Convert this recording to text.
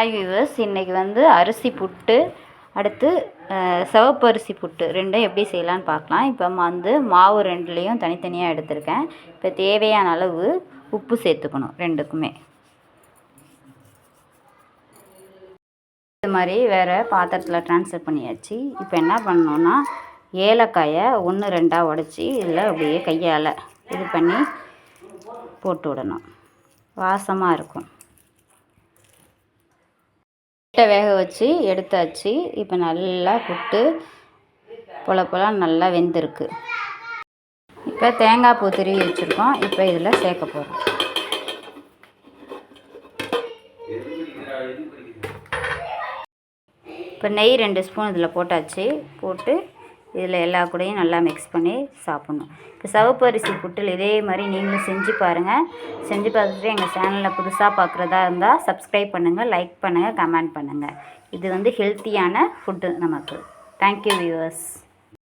Hi viewers இன்றைக்கி வந்து அரிசி புட்டு அடுத்து சிவப்பரிசி சிவப்பு அரிசி புட்டு ரெண்டும் எப்படி செய்யலான்னு பார்க்கலாம். இப்போ வந்து மாவு ரெண்டுலேயும் தனித்தனியாக எடுத்திருக்கேன். இப்போ தேவையான அளவு உப்பு சேர்த்துக்கணும் ரெண்டுக்குமே. இது மாதிரி வேறு பாத்திரத்தில் ட்ரான்ஸ்ஃபர் பண்ணியாச்சு. இப்போ என்ன பண்ணணுன்னா ஏலக்காயை ஒன்று ரெண்டாக உடச்சி இதில் அப்படியே கையால் இது பண்ணி போட்டு விடணும். வாசமாக இருக்கும். முட்டை வேக வச்சு எடுத்தாச்சு. இப்போ நல்லா புட்டு பொல பொல நல்லா வெந்திருக்கு. இப்போ தேங்காய் பூ திருவி வச்சுருக்கோம். இப்போ இதில் சேர்க்க போகிறோம் இப்போ நெய் ரெண்டு ஸ்பூன் இதில் போட்டாச்சு. போட்டு இதில் எல்லா கூடையும் நல்லா மிக்ஸ் பண்ணி சாப்பிட்ணும். இப்போ சிவப்பு அரிசி புட்டில் இதே மாதிரி நீங்களும் செஞ்சு பாருங்கள் செஞ்சு பார்த்துட்டு எங்கள் சேனலில் புதுசாக பார்க்குறதா இருந்தால் சப்ஸ்கிரைப் பண்ணுங்கள் லைக் பண்ணுங்கள் கமெண்ட் பண்ணுங்கள் இது வந்து ஹெல்த்தியான ஃபுட்டு நமக்கு. Thank you viewers